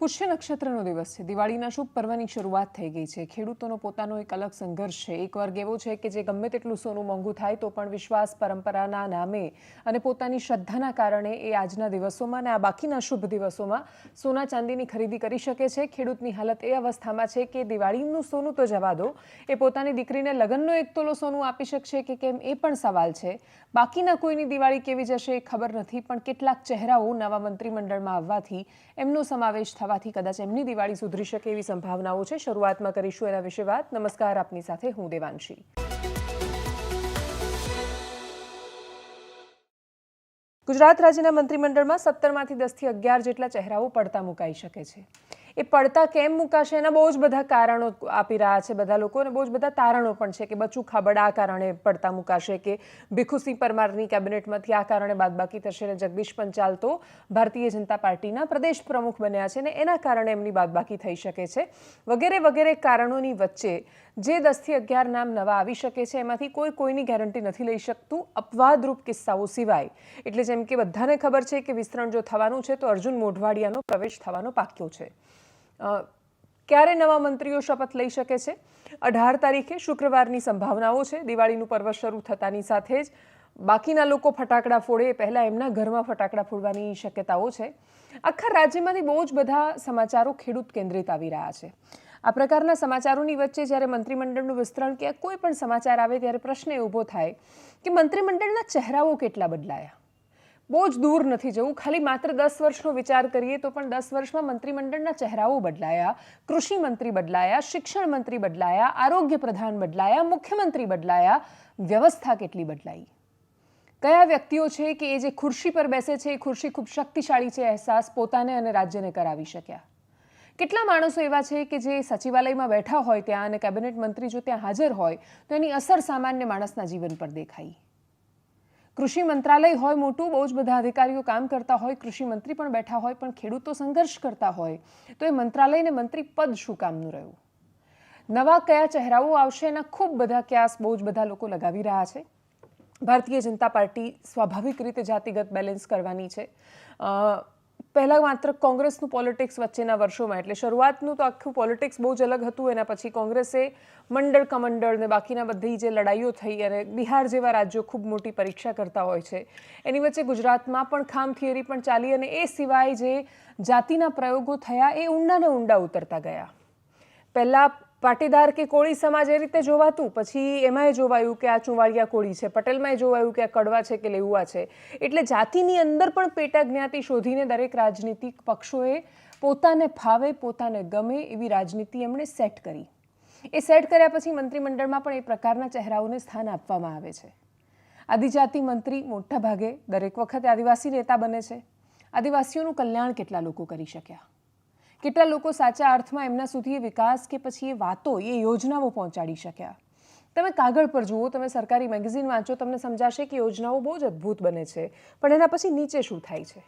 પુષ્ય નક્ષત્રનો દિવસ છે. દિવાળીના શુભ પર્વની શરૂઆત થઈ ગઈ છે. ખેડૂતોનો પોતાનો એક અલગ સંઘર્ષ છે. એક વર્ગ એવો છે કે જે ગમે તેટલું સોનું મોંઘું થાય તો પણ વિશ્વાસ પરંપરાના નામે અને પોતાની શ્રદ્ધાના કારણે એ આજના દિવસોમાં અને આ બાકીના શુભ દિવસોમાં સોના ચાંદીની ખરીદી કરી શકે છે. ખેડૂતની હાલત એ અવસ્થામાં છે કે દિવાળીનું સોનું તો જવા દો. એ પોતાની દીકરીને લગ્નનો એક તોલો સોનું આપી શકશે કે કેમ એ પણ સવાલ છે. બાકીના કોઈની દિવાળી કેવી જશે એ ખબર નથી, પણ કેટલાક ચહેરાઓ નવા મંત્રીમંડળમાં આવવાથી એમનો સમાવેશ થવાથી કદાચ એમની દિવાળી સુધરી શકે એવી સંભાવનાઓ છે. શરૂઆતમાં કરીશું એના વિશે વાત. નમસ્કાર, આપની સાથે હું દેવાંશી. ગુજરાત રાજ્યના મંત્રીમંડળમાં સત્તરમાંથી દસથી અગિયાર જેટલા ચહેરાઓ પડતા મુકાઈ શકે છે. એ પડતા કેમ મુકાશે? એના બહુ જ બધા કારણો આપી રહ્યા છે બધા લોકો અને બહુ જ બધા તારણો પણ છે કે બચુ ખાબડ આ કારણે પડતા મુકાશે કે ભીખુસિંહ પરમારની કેબિનેટમાંથી આ કારણે બાદબાકી થશે અને જગદીશ પંચાલ તો ભારતીય જનતા પાર્ટીના પ્રદેશ પ્રમુખ બન્યા છે અને એના કારણે એમની બાદબાકી થઈ શકે છે. વગેરે વગેરે કારણોની વચ્ચે જે દસથી અગિયાર નામ નવા આવી શકે છે, એમાંથી કોઈ કોઈની ગેરંટી નથી લઈ શકતું. અપવાદરૂપ કિસ્સાઓ સિવાય. એટલે જેમ કે બધાને ખબર છે કે વિસ્તરણ જો થવાનું છે તો અર્જુન મોઢવાડિયાનો પ્રવેશ થવાનો પાક્યો છે. ક્યારે નવા મંત્રીઓ શપથ લઈ શકે છે? અઢાર તારીખે શુક્રવારની સંભાવનાઓ છે. દિવાળીનું પર્વ શરૂ થતાની સાથે જ બાકીના લોકો ફટાકડા ફોડે, પહેલાં એમના ઘરમાં ફટાકડા ફોડવાની શક્યતાઓ છે. આખા રાજ્યમાંથી બહુ જ બધા સમાચારો ખેડૂત કેન્દ્રિત આવી રહ્યા છે. આ પ્રકારના સમાચારોની વચ્ચે જ્યારે મંત્રીમંડળનું વિસ્તરણ કે કોઈ પણ સમાચાર આવે ત્યારે પ્રશ્ન એ ઊભો થાય કે મંત્રીમંડળના ચહેરાઓ કેટલા બદલાયા? બહુ જ દૂર નથી જવું. ખાલી માત્ર દસ વર્ષનો વિચાર કરીએ તો પણ દસ વર્ષમાં મંત્રીમંડળના ચહેરાઓ બદલાયા, કૃષિ મંત્રી બદલાયા, શિક્ષણ મંત્રી બદલાયા, આરોગ્ય પ્રધાન બદલાયા, મુખ્યમંત્રી બદલાયા. વ્યવસ્થા કેટલી બદલાઈ? કયા વ્યક્તિઓ છે કે એ જે ખુરશી પર બેસે છે, એ ખુરશી ખૂબ શક્તિશાળી છે, અહેસાસ પોતાને અને રાજ્યને કરાવી શક્યા? કેટલા માણસો એવા છે કે જે સચિવાલયમાં બેઠા હોય ત્યાં અને કેબિનેટ મંત્રી જો ત્યાં હાજર હોય, તો એની અસર સામાન્ય માણસના જીવન પર દેખાઈ? કૃષિ મંત્રાલય હોય, મોટું બહુ જ બધા અધિકારીઓ કામ કરતા હોય, કૃષિ મંત્રી પણ બેઠા હોય, પણ ખેડૂતો સંઘર્ષ કરતા હોય, તો એ મંત્રાલયને મંત્રી પદ શું કામનું રહ્યું? નવા કયા ચહેરાઓ આવશે એના ખૂબ બધા ક્યાસ બહુ જ બધા લોકો લગાવી રહ્યા છે. ભારતીય જનતા પાર્ટી સ્વાભાવિક રીતે જાતિગત બેલેન્સ કરવાની છે. પહેલાં માત્ર કોંગ્રેસનું પોલિટિક્સ વચ્ચેના વર્ષોમાં, એટલે શરૂઆતનું તો આખું પોલિટિક્સ બહુ જ અલગ હતું, એના પછી કોંગ્રેસે મંડળ કમંડળ ને બાકીના બધી જે લડાઈઓ થઈ અને બિહાર જેવા રાજ્યો ખૂબ મોટી પરીક્ષા કરતા હોય છે. એની વચ્ચે ગુજરાતમાં પણ ખામ થિયરી પણ ચાલી અને એ સિવાય જે જાતિના પ્રયોગો થયા, એ ઊંડા ને ઊંડા ઉતરતા ગયા. પહેલાં પાટીદાર કે કોળી સમાજ એ રીતે જોવાતું? પછી એમાંય જોવાયું કે આ ચુંવાળિયા કોળી છે, પટેલમાંય જોવાયું કે આ કડવા છે કે લેઉવા છે. એટલે જાતિની અંદર પણ પેટા જ્ઞાતિ શોધીને દરેક રાજનીતિક પક્ષોએ પોતાને ફાવે, પોતાને ગમે એવી રાજનીતિ એમણે સેટ કરી. એ સેટ કર્યા પછી મંત્રીમંડળમાં પણ એ પ્રકારના ચહેરાઓને સ્થાન આપવામાં આવે છે. આદિજાતિ મંત્રી મોટા ભાગે દરેક વખતે આદિવાસી નેતા બને છે. આદિવાસીઓનું કલ્યાણ કેટલા લોકો કરી શક્યા? કેટલા લોકો સાચા અર્થમાં એમના સુધી એ વિકાસ કે પછી એ વાતો, એ યોજનાઓ પહોંચાડી શક્યા? તમે કાગળ પર જુઓ, તમે સરકારી મેગઝીન વાંચો, તમને સમજાશે કે યોજનાઓ બહુ જ અદ્ભુત બને છે. પણ એના પછી નીચે શું થાય છે?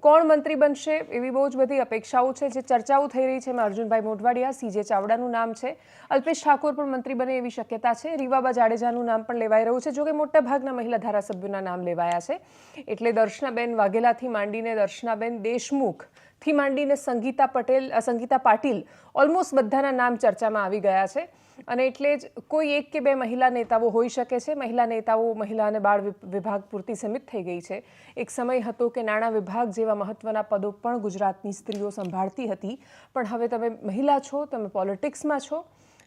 કોણ મંત્રી બનશે એવી બહુ જ બધી અપેક્ષાઓ છે, જે ચર્ચાઓ થઈ રહી છે એમાં અર્જુનભાઈ મોઢવાડિયા સીજે ચાવડાનું નામ છે. અલ્પેશ ઠાકોર પણ મંત્રી બને એવી શક્યતા છે. રીવાબા જાડેજાનું નામ પણ લેવાઈ રહ્યું છે, જોકે મોટા ભાગના મહિલા ધારાસભ્યોના નામ લેવાયા છે. એટલે દર્શનાબેન વાઘેલાથી માંડીને દર્શનાબેન દેશમુખ થી માંડીને સંગીતા પટેલ સંગીતા પાટીલ ઓલમોસ્ટ બધાના નામ ચર્ચામાં આવી ગયા છે. અને એટલે જ કોઈ એક કે બે મહિલા નેતાઓ હોઈ શકે છે. મહિલા નેતાઓ મહિલા અને બાળ વિભાગ પૂરતી સીમિત થઈ ગઈ છે. એક સમય હતો કે નાણાં વિભાગ જેવા મહત્વના પદો પણ ગુજરાતની સ્ત્રીઓ સંભાળતી હતી. પણ હવે તમે મહિલા છો, તમે પોલિટિક્સમાં છો.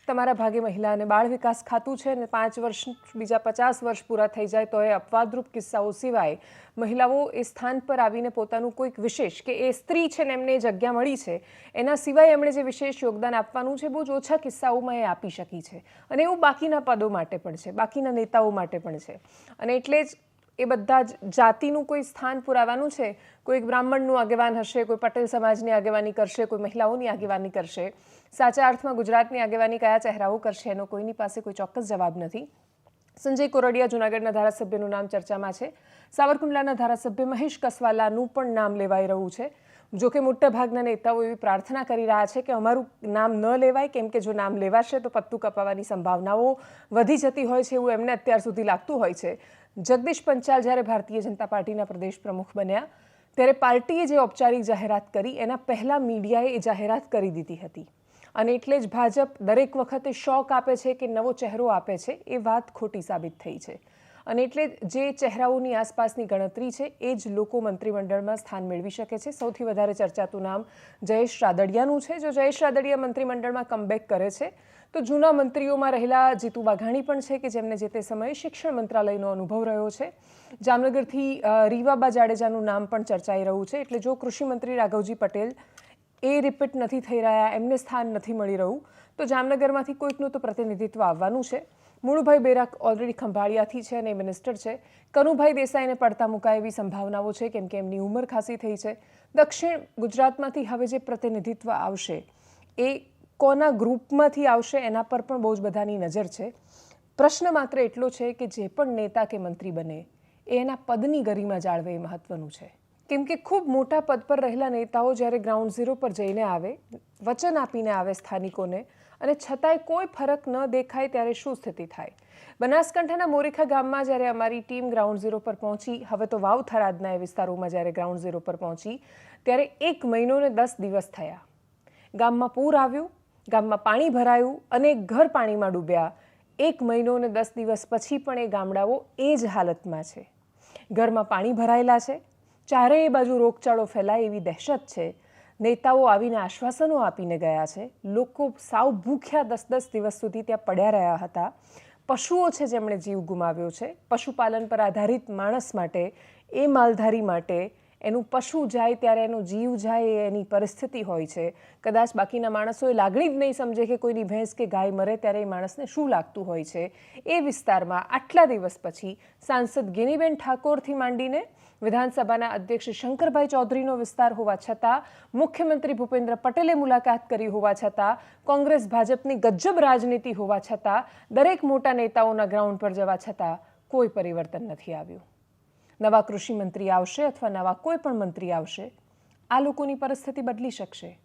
તમારા ભાગે મહિલા અને બાળ વિકાસ ખાતું છે અને પાંચ વર્ષ, બીજા પચાસ વર્ષ પૂરા થઈ જાય તો એ અપવાદરૂપ કિસ્સાઓ સિવાય મહિલાઓ એ સ્થાન પર આવીને પોતાનું કોઈક વિશેષ કે એ સ્ત્રી છે ને એમને જગ્યા મળી છે, એના સિવાય એમણે જે વિશેષ યોગદાન આપવાનું છે, બહુ જ ઓછા કિસ્સાઓમાં એ આપી શકી છે. અને એવું બાકીના પદો માટે પણ છે, બાકીના નેતાઓ માટે પણ છે. અને એટલે જ એ બધા જ જાતિનું કોઈ સ્થાન પુરાવાનું છે? કોઈ બ્રાહ્મણનું આગેવાન હશે, કોઈ પટેલ સમાજની આગેવાની કરશે, કોઈ મહિલાઓની આગેવાની કરશે? સાચા અર્થમાં ગુજરાતની આગેવાની કયા ચહેરાઓ કરશે એનો કોઈની પાસે કોઈ ચોક્કસ જવાબ નથી? સંજય કોરડિયા જૂનાગઢના ધારાસભ્યનું નામ ચર્ચામાં છે. સાવરકુંડલાના ધારાસભ્ય મહેશ કસવાલાનું પણ નામ લેવાઈ રહ્યું છે. જોકે મોટાભાગના નેતાઓ એવી પ્રાર્થના કરી રહ્યા છે કે અમારું નામ ન લેવાય, કેમ કે જો નામ લેવાશે તો પત્તું કપાવાની સંભાવનાઓ વધી જતી હોય છે એવું એમને અત્યાર સુધી લાગતું હોય છે. જગદીશ પંચાલ જ્યારે ભારતીય જનતા પાર્ટીના પ્રદેશ પ્રમુખ બન્યા, ત્યારે પાર્ટીએ જે ઔપચારિક જાહેરાત કરી, એના પહેલાં મીડિયાએ એ જાહેરાત કરી દીધી હતી. અને એટલે જ ભાજપ દરેક વખતે શોક આપે છે કે નવો ચહેરો આપે છે, એ વાત ખોટી સાબિત થઈ છે. અને એટલે જે ચહેરાઓની આસપાસની ગણતરી છે, એ જ લોકો મંત્રીમંડળમાં સ્થાન મેળવી શકે છે. સૌથી વધારે ચર્ચાતું નામ જયેશ રાદડિયાનું છે, જો જયેશ રાદડિયા મંત્રીમંડળમાં કમબેક કરે છે તો જૂના મંત્રીઓમાં રહેલા જીતુ વાઘાણી પણ છે કે જેમને જે તે સમયે શિક્ષણ મંત્રાલયનો અનુભવ રહ્યો છે. જામનગરથી રીવાબા જાડેજાનું નામ પણ ચર્ચાઈ રહ્યું છે. એટલે જો કૃષિમંત્રી રાઘવજી પટેલ એ રિપીટ નથી થઈ રહ્યા, એમને સ્થાન નથી મળી રહ્યું, તો જામનગરમાંથી કોઈકનું તો પ્રતિનિધિત્વ આવવાનું છે. મૂળભાઈ બેરાક ઓલરેડી ખંભાળિયાથી છે અને મિનિસ્ટર છે. કનુભાઈ દેસાઈને પડતા મુકાય એવી સંભાવનાઓ છે, કેમ કે એમની ઉંમર ખાસી થઈ છે. દક્ષિણ ગુજરાતમાંથી હવે જે પ્રતિનિધિત્વ આવશે એ કોના ગ્રુપમાંથી આવશે એના પર પણ બહુ જ બધાની નજર છે. પ્રશ્ન માત્ર એટલો છે કે જે પણ નેતા કે મંત્રી બને, એ એના પદની ગરિમા જાળવે એ મહત્વનું છે. કેમ કે ખૂબ મોટા પદ પર રહેલા નેતાઓ જ્યારે ગ્રાઉન્ડ ઝીરો પર જઈને આવે, વચન આપીને આવે સ્થાનિકોને, અને છતાંય કોઈ ફરક ન દેખાય ત્યારે શું સ્થિતિ થાય? બનાસકાંઠાના મોરેખા ગામમાં જ્યારે અમારી ટીમ ગ્રાઉન્ડ ઝીરો પર પહોંચી, હવે તો વાવ થરાદના એ વિસ્તારોમાં જ્યારે ગ્રાઉન્ડ ઝીરો પર પહોંચી, ત્યારે એક મહિનો ને દસ દિવસ થયા. ગામમાં પૂર આવ્યું ગામમાં પાણી ભરાયું અને ઘર પાણીમાં ડૂબ્યા. એક મહિનો અને દસ દિવસ પછી પણ એ ગામડાઓ એ જ હાલતમાં છે. ઘરમાં પાણી ભરાયેલા છે. ચારેય બાજુ રોગચાળો ફેલાય એવી દહેશત છે. નેતાઓ આવીને આશ્વાસનો આપીને ગયા છે. લોકો સાવ ભૂખ્યા દસ દસ દિવસ સુધી ત્યાં પડ્યા રહ્યા હતા. પશુઓ છે જેમણે જીવ ગુમાવ્યો છે. પશુપાલન પર આધારિત માણસ માટે, એ માલધારી માટે એનું પશુ જાય ત્યારે એનો જીવ જાય એની પરિસ્થિતિ હોય છે. કદાચ બાકીના માણસો એ લાગણી જ નહીં સમજે કે કોઈની ભેંસ કે ગાય મરે ત્યારે એ માણસને શું લાગતું હોય છે. એ વિસ્તારમાં આટલા દિવસ પછી સાંસદ ગિનીબેન ઠાકોરથી માંડીને વિધાનસભાના અધ્યક્ષ શંકરભાઈ ચૌધરીનો વિસ્તાર હોવા છતાં, મુખ્યમંત્રી ભૂપેન્દ્ર પટેલે મુલાકાત કરી હોવા છતાં, કોંગ્રેસ ભાજપની ગજબ રાજનીતિ હોવા છતાં, દરેક મોટા નેતાઓના ગ્રાઉન્ડ પર જવા છતાં કોઈ પરિવર્તન નથી આવ્યું. નવા કૃષિ મંત્રી આવશે અથવા નવા કોઈ પણ મંત્રી આવશે, આ લોકોની પરિસ્થિતિ બદલી શકશે.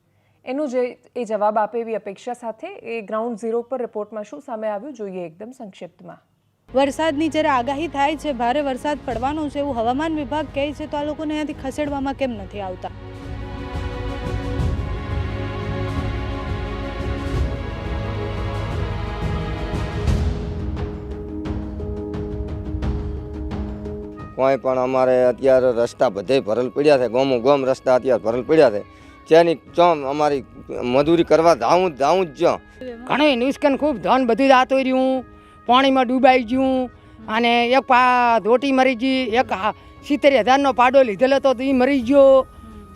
એનો જે, એ જવાબ આપે એવી અપેક્ષા સાથે એ ગ્રાઉન્ડ ઝીરો પર રિપોર્ટમાં શું સામે આવ્યું જોઈએ એકદમ સંક્ષિપ્તમાં. વરસાદની જ્યારે આગાહી થાય છે, ભારે વરસાદ પડવાનો છે એવું હવામાન વિભાગ કહે છે, તો આ લોકોને અહીંયાથી ખસેડવામાં કેમ નથી આવતા? કોઈ પણ અમારે અત્યારે રસ્તા બધે ભરલ પડ્યા છે ગોમો ગોમ રસ્તા અત્યારે ભરલ પડ્યા છે. જેની ચોમ અમારી મજૂરી કરવા જાઉં જાઉં જ જો ઘણું નુકસાન ખૂબ ધન બધું જાતું રહ્યું. પાણીમાં ડૂબાઈ ગયું. અને એક પા ધોટી મરી ગઈ એક સિત્તેર હજારનો પાડો લીધેલો તો એ મરી ગયો.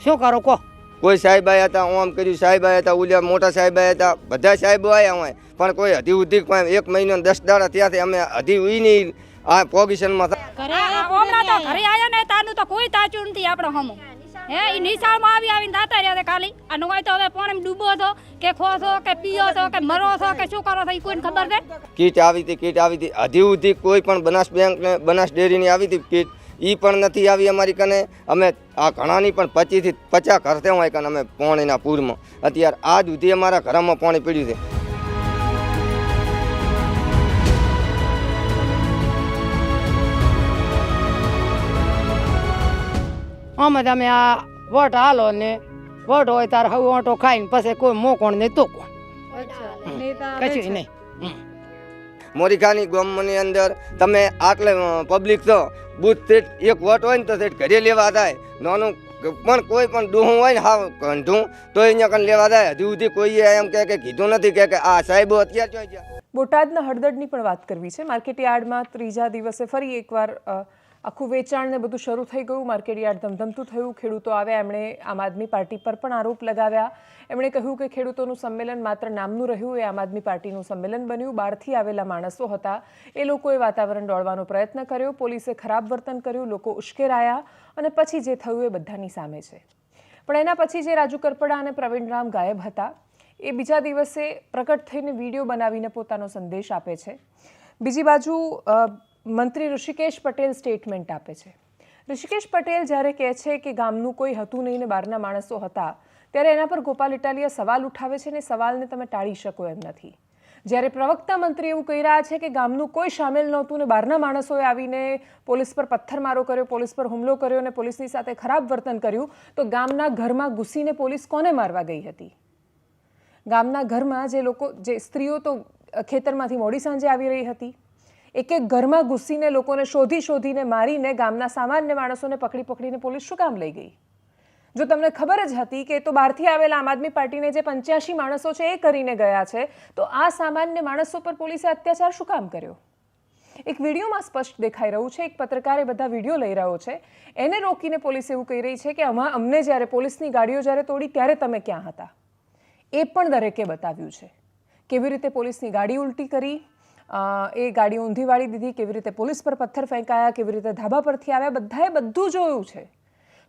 શું કરો કહો? કોઈ સાહેબ આવ્યા હતા ઓમ કર્યું સાહેબ આવ્યા હતા ઉલ્યા મોટા સાહેબ આવ્યા હતા બધા સાહેબો આવ્યા હોય. પણ કોઈ હજી ઉધી કોઈ એક મહિનો દસ દાડા થયા છે અમે હજી ઉઈ નહીં આ પોઝિશનમાં હમણાં તો ઘરે આયા. ને તારનું તો કોઈ તાચું નથી આપણે હમો. હે ઈ નિશાળમાં આવી આવીને દાતા રહ્યા છે ખાલી. આ નવાય તો હવે પાણી ડૂબો છો કે ખો છો કે પીઓ છો કે મરો છો કે શું કરો છો ઈ કોઈને ખબર છે? કીટ આવી હતી કીટ આવી હતી. હજી સુધી કોઈ પણ બનાસ બેંક ને બનાસ ડેરીની આવી હતી કીટ. એ પણ નથી આવી અમારી કને. અમે આ ઘણાની પણ પચીસથી પચાસ ઘર થયા હોય કને અમે પાણીના પૂરમાં. અત્યારે આજ સુધી અમારા ઘરમાં પાણી પીડ્યું છે. અમે તમે આ વટ હાલો ને વટ હોય તાર હવે ઓટો ખાઈને પછી કોઈ મોકોણ નહીં તો કોણ? કશું નહીં. મોરીખાની ગામની અંદર તમે આટલે પબ્લિક તો બુથ સેટ એક વોટ હોય ને તો સેટ ઘરે લેવા થાય નાનું પણ કોઈ પણ ડોહું હોય ને હા કંઠું તો અહીંયા કણ લેવા થાય હજુ સુધી કોઈએ એમ કે કીધું નથી કે કે આ સાહેબો અત્યારે જોઈ ગયા બોટાદના હળદરની પણ વાત કરવી છે. માર્કેટયાર્ડમાં ત્રીજા દિવસે ફરી એકવાર આખું વેચાણ ને બધું શરૂ થઈ ગયું માર્કેટયાર્ડ ધમધમતું થયું, ખેડૂતો આવ્યા, એમણે આમ આદમી પાર્ટી પર પણ આરોપ લગાવ્યા. એમણે કહ્યું કે ખેડૂતોનું સંમેલન માત્ર નામનું રહ્યું, એ આમ આદમી પાર્ટીનું સંમેલન બન્યું, બહારથી આવેલા માણસો હતા. એ લોકોએ વાતાવરણ દોડવાનો પ્રયત્ન કર્યો, પોલીસે ખરાબ વર્તન કર્યું, લોકો ઉશ્કેરાયા અને પછી જે થયું એ બધાની સામે છે. પણ એના પછી જે રાજુ કરપડા અને પ્રવીણ રામ ગાયબ હતા, એ બીજા દિવસે પ્રકટ થઈને વીડિયો બનાવીને પોતાનો સંદેશ આપે છે. બીજી બાજુ મંત્રી ઋષિકેશ પટેલ સ્ટેટમેન્ટ આપે છે. ઋષિકેશ પટેલ જ્યારે કહે છે કે ગામનું કોઈ હતું નહીં ને બહારના માણસો હતા, ત્યારે એના પર ગોપાલ ઇટાલિયા સવાલ ઉઠાવે છે ને સવાલને તમે ટાળી શકો એમ નથી. જ્યારે પ્રવક્તા મંત્રી એવું કહી રહ્યા છે કે ગામનું કોઈ સામેલ નહોતું ને બહારના માણસોએ આવીને પોલીસ પર પથ્થરમારો કર્યો, પોલીસ પર હુમલો કર્યો અને પોલીસની સાથે ખરાબ વર્તન કર્યું, તો ગામના ઘરમાં ઘૂસીને પોલીસ કોને મારવા ગઈ હતી? ગામના ઘરમાં જે લોકો, જે સ્ત્રીઓ તો ખેતરમાંથી મોડી સાંજે આવી રહી હતી. એક એક ઘરમાં ઘૂસીને લોકોને શોધી શોધીને મારીને ગામના સામાન્ય માણસોને પકડી પકડીને પોલીસ શું કામ લઈ ગઈ? જો તમને ખબર જ હતી કે તો બહારથી આવેલા આમ આદમી પાર્ટીને જે પંચ્યાસી માણસો છે એ કરીને ગયા છે, તો આ સામાન્ય માણસો પર પોલીસે અત્યાચાર શું કામ કર્યો? એક વિડીયોમાં સ્પષ્ટ દેખાઈ રહ્યું છે, એક પત્રકાર બધા વીડિયો લઈ રહ્યો છે. એને રોકીને પોલીસ એવું કહી રહી છે કે આમાં અમને જ્યારે પોલીસની ગાડીઓ જ્યારે તોડી ત્યારે તમે ક્યાં હતા? એ પણ દરેકે બતાવ્યું છે. કેવી રીતે પોલીસની ગાડી ઉલટી કરી? એ ગાડી ઊંધી વાળી દીધી, કેવી રીતે પોલીસ પર પથ્થર ફેંકાયા, કેવી રીતે ધાબા પરથી આવ્યા, બધાએ બધું જોયું છે.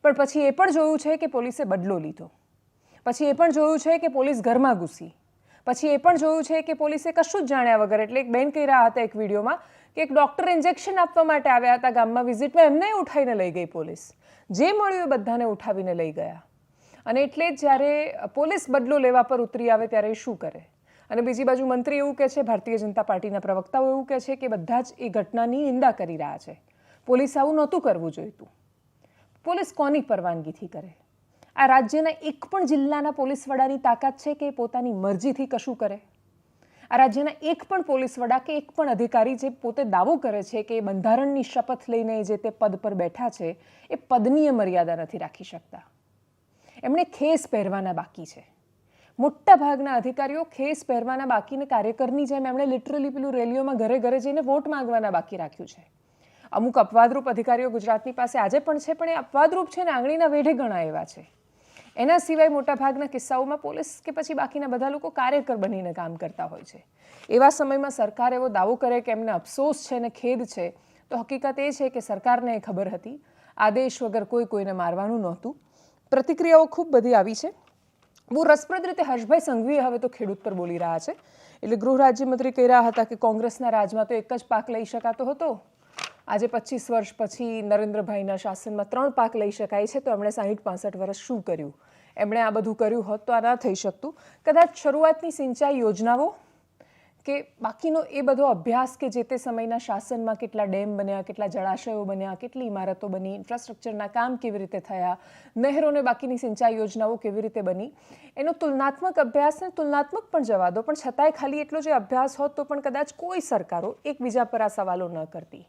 પણ પછી એ પણ જોયું છે કે પોલીસે બદલો લીધો. પછી એ પણ જોયું છે કે પોલીસ ઘરમાં ઘૂસી. પછી એ પણ જોયું છે કે પોલીસે કશું જ જાણ્યા વગર, એટલે એક બેન કહી રહ્યા હતા એક વિડીયોમાં, કે એક ડૉક્ટર ઇન્જેક્શન આપવા માટે આવ્યા હતા ગામમાં, વિઝિટમાં એમને ઉઠાવીને લઈ ગઈ પોલીસ. જે મળ્યું એ બધાને ઉઠાવીને લઈ ગયા. અને એટલે જ જ્યારે પોલીસ બદલો લેવા પર ઉતરી આવે ત્યારે શું કરે? અને બીજી બાજુ મંત્રી એવું કહે છે, ભારતીય જનતા પાર્ટીના પ્રવક્તાઓ એવું કહે છે કે બધા જ એ ઘટનાની નિંદા કરી રહ્યા છે. પોલીસ આવું નહોતું કરવું જોઈતું. પોલીસ કોની પરવાનગીથી કરે? આ રાજ્યના એક પણ જિલ્લાના પોલીસ વડાની તાકાત છે કે પોતાની મરજીથી કશું કરે? આ રાજ્યના એક પણ પોલીસ વડા કે એક પણ અધિકારી જે પોતે દાવો કરે છે કે બંધારણની શપથ લઈને જે તે પદ પર બેઠા છે, એ પદનીય મર્યાદા નથી રાખી શકતા. એમણે ખેસ પહેરવાના બાકી છે. મોટા ભાગના અધિકારીઓ ખેસ પહેરવાના બાકીને કાર્યકરની જેમ એમણે લિટરલી પેલું રેલીઓમાં ઘરે ઘરે જઈને વોટ માંગવાના બાકી રાખ્યું છે. અમુક અપવાદરૂપ અધિકારીઓ ગુજરાતની પાસે આજે પણ છે, પણ એ અપવાદરૂપ છે ને આંગળીના વેઢે ઘણા એવા છે. એના સિવાય મોટાભાગના કિસ્સાઓમાં પોલીસ કે પછી બાકીના બધા લોકો કાર્યકર બનીને કામ કરતા હોય છે. એવા સમયમાં સરકાર એવો દાવો કરે કે એમને અફસોસ છે ને ખેદ છે, તો હકીકત એ છે કે સરકારને એ ખબર હતી. આદેશ વગર કોઈ કોઈને મારવાનું નહોતું. પ્રતિક્રિયાઓ ખૂબ બધી આવી છે. બહુ રસપ્રદ રીતે હર્ષભાઈ સંઘવીએ હવે તો ખેડૂત પર બોલી રહ્યા છે. એટલે ગૃહ રાજ્યમંત્રી કહી રહ્યા હતા કે કોંગ્રેસના રાજમાં તો એક જ પાક લઈ શકાતો હતો. આજે પચીસ વર્ષ પછી નરેન્દ્રભાઈના શાસનમાં ત્રણ પાક લઈ શકાય છે, તો એમણે સાહીઠ પાસઠ વર્ષ શું કર્યું? એમણે આ બધું કર્યું હોત તો આ ના થઈ શકતું. કદાચ શરૂઆતની સિંચાઈ યોજનાઓ કે બાકીનો એ બધો અભ્યાસ કે જે તે સમયના શાસનમાં કેટલા ડેમ બન્યા, કેટલા જળાશયો બન્યા, કેટલી ઇમારતો બની ઇન્ફ્રાસ્ટ્રક્ચરના કામ કેવી રીતે થયા, નહેરોને બાકીની સિંચાઈ યોજનાઓ કેવી રીતે બની, એનો તુલનાત્મક અભ્યાસને તુલનાત્મક પણ જવા દો પણ છતાંય ખાલી એટલો જે અભ્યાસ હોત તો પણ કદાચ કોઈ સરકારો એકબીજા પર આ સવાલો ન કરતી.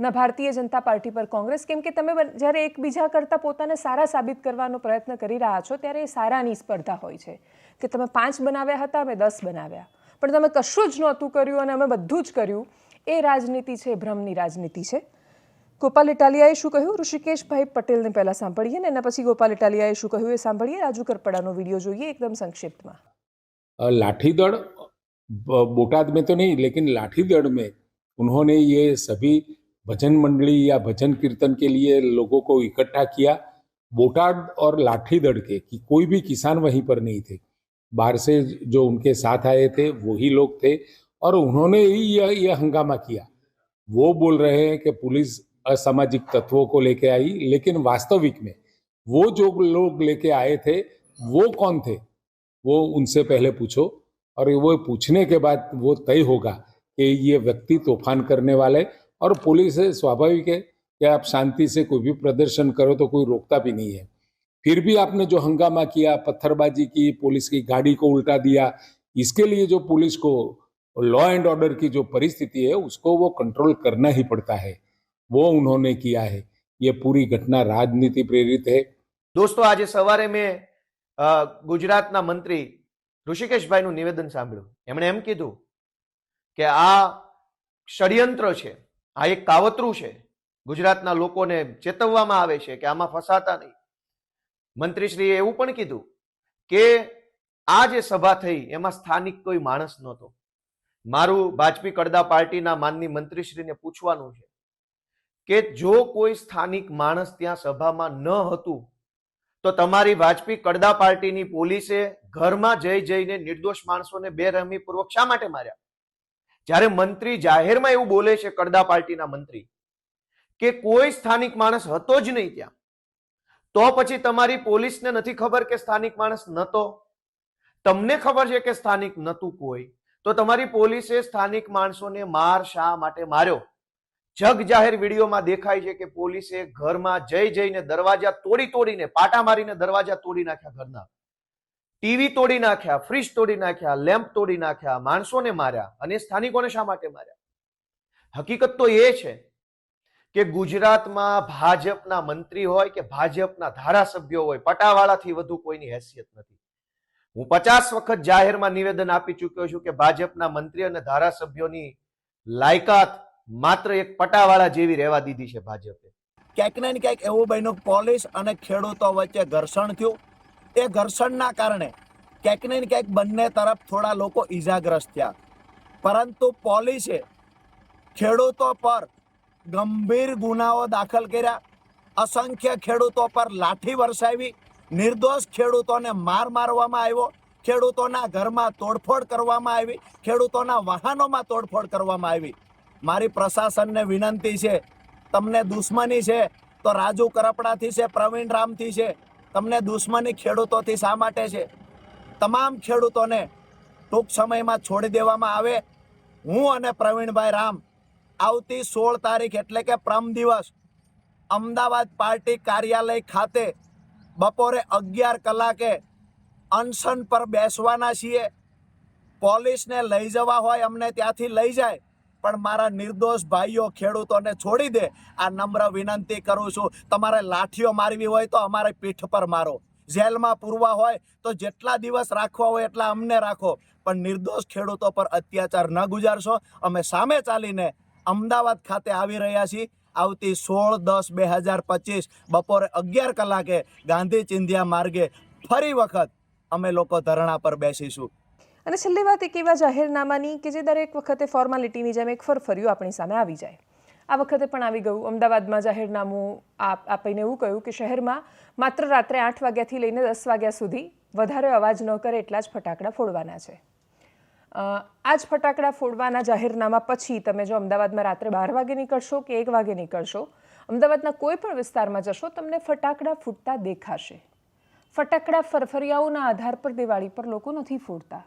ન ભારતીય જનતા પાર્ટી પર કોંગ્રેસ, કેમ કે તમે જ્યારે એકબીજા કરતાં પોતાને સારા સાબિત કરવાનો પ્રયત્ન કરી રહ્યા છો, ત્યારે એ સારાની સ્પર્ધા હોય છે. કે તમે પાંચ બનાવ્યા હતા, અમે દસ બનાવ્યા. પણ તમે કશું જ નહોતું કર્યું અને અમે બધું જ કર્યું એ રાજનીતિ છે એ ભ્રમની રાજનીતિ છે ગોપાલ ઇટાલિયાએ શું કહ્યું ઋષિકેશભાઈ પટેલને પહેલાં સાંભળીએ ને એના પછી ગોપાલ ઇટાલિયાએ શું કહ્યું એ સાંભળીએ રાજુ કરપડાનો વિડીયો જોઈએ એકદમ સંક્ષિપ્તમાં अ, लाठी दड़ ब- बोटाद में तो नहीं लेकिन लाठी दड़ में उन्होंने ये सभी भजन मंडली या भजन कीर्तन के लिए लोगों को इकट्ठा किया बोटाद और लाठी दड़ के कि कोई भी किसान वहीं पर नहीं थे बाहर से जो उनके साथ आए थे वही लोग थे और उन्होंने ही यह यह हंगामा किया। वो बोल रहे हैं कि पुलिस असामाजिक तत्वों को लेके आई, लेकिन वास्तविक में वो जो लोग लेके आए थे, वो कौन थे? वो उनसे पहले पूछो और वो पूछने के बाद वो तय होगा कि ये व्यक्ति तूफ़ान करने वाले और पुलिस स्वाभाविक है कि आप शांति से कोई भी प्रदर्शन करो तो कोई रोकता भी नहीं है। फिर भी आपने जो हंगामा किया पत्थरबाजी की पुलिस की गाड़ी को उल्टा दिया इसके लिए जो पुलिस को लॉ एंड ऑर्डर की जो परिस्थिति है उसको वो कंट्रोल करना ही पड़ता है वो उन्होंने किया है ये पूरी घटना राजनीति प्रेरित है દોસ્તો આજે સવારે મેં અ, ગુજરાતના મંત્રી ઋષિકેશભાઈનું નિવેદન સાંભળ્યું એમણે એમ કીધું કે આ ષડયંત્ર છે આ એક કાવતરું છે ગુજરાતના લોકોને ચેતવવામાં આવે છે કે આમાં ફસાતા નહીં મંત્રીશ્રીએ એવું પણ કીધું કે આ જે સભા થઈ એમાં સ્થાનિક કોઈ માણસ નહોતો. મારું ભાજપી કડદા પાર્ટીના માનની મંત્રીશ્રીને પૂછવાનું છે કે જો કોઈ સ્થાનિક માણસ ત્યાં સભામાં ન હતું, તો તમારી વાજપી કડદા પાર્ટીની પોલીસે ઘરમાં જઈ જઈને નિર્દોષ માણસોને બેરહમીપૂર્વક શા માટે માર્યા? જ્યારે મંત્રી જાહેરમાં એવું બોલે છે કડદા પાર્ટીના મંત્રી, કે કોઈ સ્થાનિક માણસ હતો જ નહીં ત્યાં. તો પછી તમારી પોલીસને નથી ખબર કે સ્થાનિક માણસ નતો? તમને ખબર છે કે સ્થાનિક નતું કોઈ? તો તમારી પોલીસે સ્થાનિક માણસોને માર શા માટે માર્યો? જગ જાહેર વિડીયોમાં દેખાય છે કે પોલીસે ઘરમાં જઈ જઈને દરવાજા તોડી તોડીને, પાટા મારીને દરવાજા તોડી નાખ્યા ઘરના. ટીવી તોડી નાખ્યા ફ્રીજ તોડી નાખ્યા લેમ્પ તોડી નાખ્યા, માણસોને માર્યા અને સ્થાનિકોને શા માટે માર્યા? હકીકત તો એ છે કે ગુજરાતમાં ભાજપના મંત્રી હોય કે ભાજપના ધારાસભ્યો હોય, પટાવાળાથી વધુ કોઈની હેસિયત નથી. હું પચાસ વખત જાહેરમાં નિવેદન આપી ચૂક્યો છું કે ભાજપના મંત્રી અને ધારાસભ્યોની લાયકાત માત્ર એક પટાવાળા જેવી રહેવા દીધી છે ભાજપે. ક્યાંક ને ક્યાંક એવું બન્યું પોલીસ અને ખેડૂતો વચ્ચે ઘર્ષણ થયું. એ ઘર્ષણના કારણે ક્યાંક ને ક્યાંક બંને તરફ થોડા લોકો ઈજાગ્રસ્ત થયા. પરંતુ પોલીસે ખેડૂતો પર ગંભીર ગુનાઓ દાખલ કર્યા. અસંખ્ય ખેડૂતો પર લાઠી વરસાવી. નિર્દોષ ખેડૂતોને માર મારવામાં આવ્યો. ખેડૂતોના ઘરમાં તોડફોડ કરવામાં આવી. ખેડૂતોના વાહનોમાં તોડફોડ કરવામાં આવી. મારી પ્રશાસનને વિનંતી છે, તમને દુશ્મની છે, તો રાજુ કરપડાથી છે, પ્રવીણ રામથી છે, તમને દુશ્મની ખેડૂતોથી શા માટે છે? તમામ ખેડૂતોને ટૂંક સમયમાં છોડી દેવામાં આવે. હું અને પ્રવીણભાઈ રામ આવતી સોળ તારીખ એટલે કે પ્રમ દિવસ અમદાવાદ પાર્ટી કાર્યાલય ખાતે બપોરે અગિયાર કલાકે અનશન પર બેસવાના છીએ. પોલીસને લઈ જવા હોય અમને ત્યાંથી લઈ જાય, પણ મારા નિર્દોષ ભાઈઓ ખેડૂતોને છોડી દે. આ નમ્ર વિનંતી કરું છું. તમારે લાઠીઓ મારવી હોય તો અમારે પીઠ પર મારો. જેલમાં પૂરવા હોય તો જેટલા દિવસ રાખવા હોય એટલા અમને રાખો. પણ નિર્દોષ ખેડૂતો પર અત્યાચાર ન ગુજારશો. અમે સામે ચાલીને અમદાવાદ ખાતે આવી રહ્યા છીએ. આવતી સોળ દસ બે હજાર પચીસ બપોરે અગિયાર કલાકે ગાંધી ચિંધ્યા માર્ગે ફરી વખત અમે લોકો ધરણા પર બેસીશું. અને છેલ્લી વાત એક એવા જાહેરનામાની કે જે દરેક વખતે ફોર્માલિટીની જેમ એક ફરફર્યું આપણી સામે આવી જાય. આ વખતે પણ આવી ગયું. અમદાવાદમાં જાહેરનામું આપ, આપીને એવું કહ્યું કે શહેરમાં માત્ર રાત્રે આઠ વાગ્યાથી લઈને દસ વાગ્યા સુધી વધારે અવાજ ન કરે એટલા જ ફટાકડા ફોડવાના છે. આ જ ફટાકડા ફોડવાના જાહેરનામા પછી તમે જો અમદાવાદમાં રાત્રે બાર વાગે નીકળશો કે એક વાગે નીકળશો, અમદાવાદના કોઈ પણ વિસ્તારમાં જશો, તમને ફટાકડા ફૂટતા દેખાશે. ફટાકડા ફરફરિયાઓના આધાર પર દિવાળી પર લોકો નથી ફોડતા.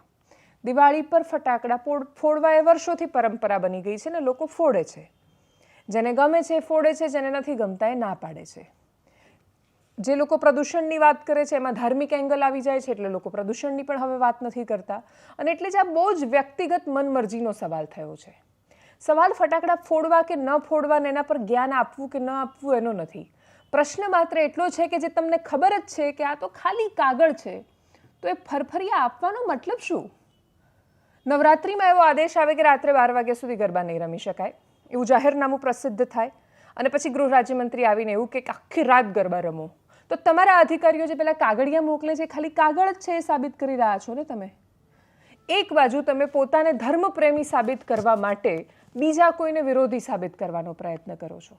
દિવાળી પર ફટાકડા ફોડવા એ વર્ષોથી પરંપરા બની ગઈ છે ને લોકો ફોડે છે. જેને ગમે છે ફોડે છે, જેને નથી ગમતા એ ના પાડે છે. જે લોકો પ્રદૂષણની વાત કરે છે, એમાં ધાર્મિક એંગલ આવી જાય છે એટલે લોકો પ્રદૂષણની પણ હવે વાત નથી કરતા. અને એટલે જ આ બહુ જ વ્યક્તિગત મનમરજીનો સવાલ થયો છે. સવાલ ફટાકડા ફોડવા કે ન ફોડવા એના પર જ્ઞાન આપવું કે ન આપવું એનો નથી. પ્રશ્ન માત્ર એટલો છે કે જે તમને ખબર જ છે કે આ તો ખાલી કાગળ છે, તો એ ફરફરિયા આપવાનો મતલબ શું? નવરાત્રિમાં એવો આદેશ આવે કે રાત્રે બાર વાગ્યા સુધી ગરબા નહીં રમી શકાય. એવું જાહેરનામું પ્રસિદ્ધ થાય. અને પછી ગૃહ રાજ્યમંત્રી આવીને એવું કે આખી રાત ગરબા રમો. તો તમારા અધિકારીઓ જે પેલા કાગળિયા મોકલે છે, ખાલી કાગળ જ છે એ સાબિત કરી રહ્યા છો ને તમે? એક બાજુ તમે પોતાને ધર્મપ્રેમી સાબિત કરવા માટે બીજા કોઈને વિરોધી સાબિત કરવાનો પ્રયત્ન કરો છો.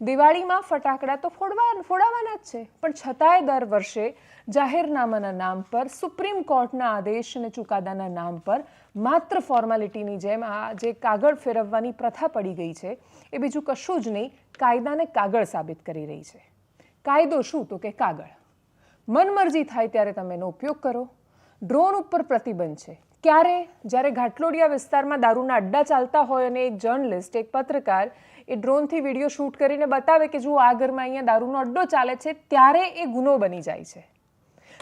દિવાળીમાં ફટાકડા તો ફોડવા, ફોડાવાના જ છે, પણ છતાંય દર વર્ષે જાહેરનામાના નામ પર, સુપ્રીમ કોર્ટના આદેશ અને ચુકાદાના નામ પર માત્ર ફોર્માલિટીની જેમ આ જે કાગળ ફેરવવાની પ્રથા પડી ગઈ છે, એ બીજું કશું જ નહીં, કાયદાને કાગળ સાબિત કરી રહી છે. કાયદો શું તો કે કાગળ. મનમરજી થાય ત્યારે તમે એનો ઉપયોગ કરો. ડ્રોન ઉપર પ્રતિબંધ છે. ક્યારે? જ્યારે ઘાટલોડિયા વિસ્તારમાં દારૂના અડ્ડા ચાલતા હોય અને એક જર્નલિસ્ટ, એક પત્રકાર એ ડ્રોનથી વીડિયો શૂટ કરીને બતાવે કે જુઓ, આ ઘરમાં અહીંયા દારૂનો અડ્ડો ચાલે છે, ત્યારે એ ગુનો બની જાય છે.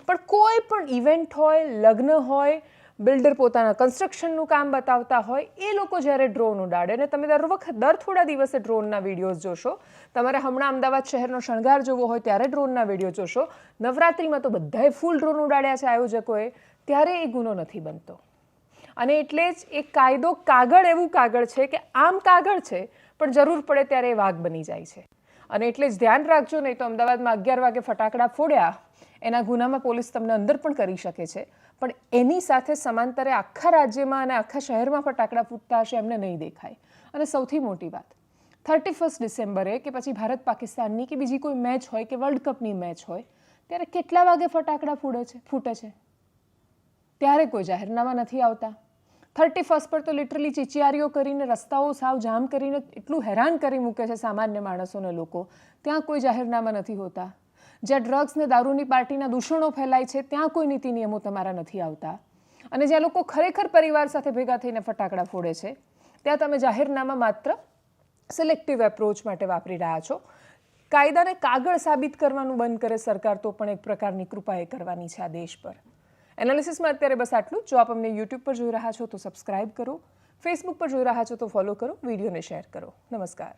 પણ કોઈ પણ ઇવેન્ટ હોય, લગ્ન હોય બિલ્ડર પોતાના કન્સ્ટ્રક્શનનું કામ બતાવતા હોય, એ લોકો જ્યારે ડ્રોન ઉડાડે, અને તમે દર વખત, દર થોડા દિવસે ડ્રોનના વિડીયોઝ જોશો. તમારે હમણાં અમદાવાદ શહેરનો શણગાર જોવો હોય, ત્યારે ડ્રોનના વીડિયો જોશો. નવરાત્રિમાં તો બધાએ ફૂલ ડ્રોન ઉડાડ્યા છે આયોજકોએ. ત્યારે એ ગુનો નથી બનતો. અને એટલે જ એ કાયદો કાગળ એવું કાગળ છે કે આમ કાગળ છે, પણ જરૂર પડે ત્યારે એ વાઘ બની જાય છે. અને એટલે જ ધ્યાન રાખજો, નહીં તો અમદાવાદમાં અગિયાર વાગે ફટાકડા ફોડ્યા, એના ગુનામાં પોલીસ તમને અંદર પણ કરી શકે છે. પણ એની સાથે સમાંતરે આખા રાજ્યમાં અને આખા શહેરમાં ફટાકડા ફૂટતા હશે એમને નહીં દેખાય. અને સૌથી મોટી વાત થર્ટી ફર્સ્ટ ડિસેમ્બરે કે પછી ભારત પાકિસ્તાનની કે બીજી કોઈ મેચ હોય કે વર્લ્ડ કપની મેચ હોય, ત્યારે કેટલા વાગે ફટાકડા ફૂટે છે ફૂટે છે? ત્યારે કોઈ જાહેરનામા નથી આવતા. થર્ટી ફર્સ્ટ પર તો લિટરલી ચીચિયારીઓ કરીને, રસ્તાઓ સાવ જામ કરીને એટલું હેરાન કરી મૂકે છે સામાન્ય માણસોને લોકો. ત્યાં કોઈ જાહેરનામા નથી હોતા. જ્યાં ડ્રગ્સ ને દારૂની પાર્ટીના દૂષણો ફેલાય છે, ત્યાં કોઈ નીતિ નિયમો તમારા નથી આવતા. અને જ્યાં લોકો ખરેખર પરિવાર સાથે ભેગા થઈને ફટાકડા ફોડે છે, ત્યાં તમે જાહેરનામા માત્ર સિલેક્ટિવ એપ્રોચ માટે વાપરી રહ્યા છો. કાયદાને કાગળ સાબિત કરવાનું બંધ કરે સરકાર તો પણ એક પ્રકારની કૃપા એ કરવાની છે આ દેશ પર. એનાલિસિસમાં અત્યારે બસ આટલું જો. આપ અમને યુટ્યુબ પર જોઈ રહ્યા છો તો સબસ્ક્રાઇબ કરો ફેસબુક પર જોઈ રહ્યા છો તો ફોલો કરો, વિડીયોને શેર કરો. નમસ્કાર.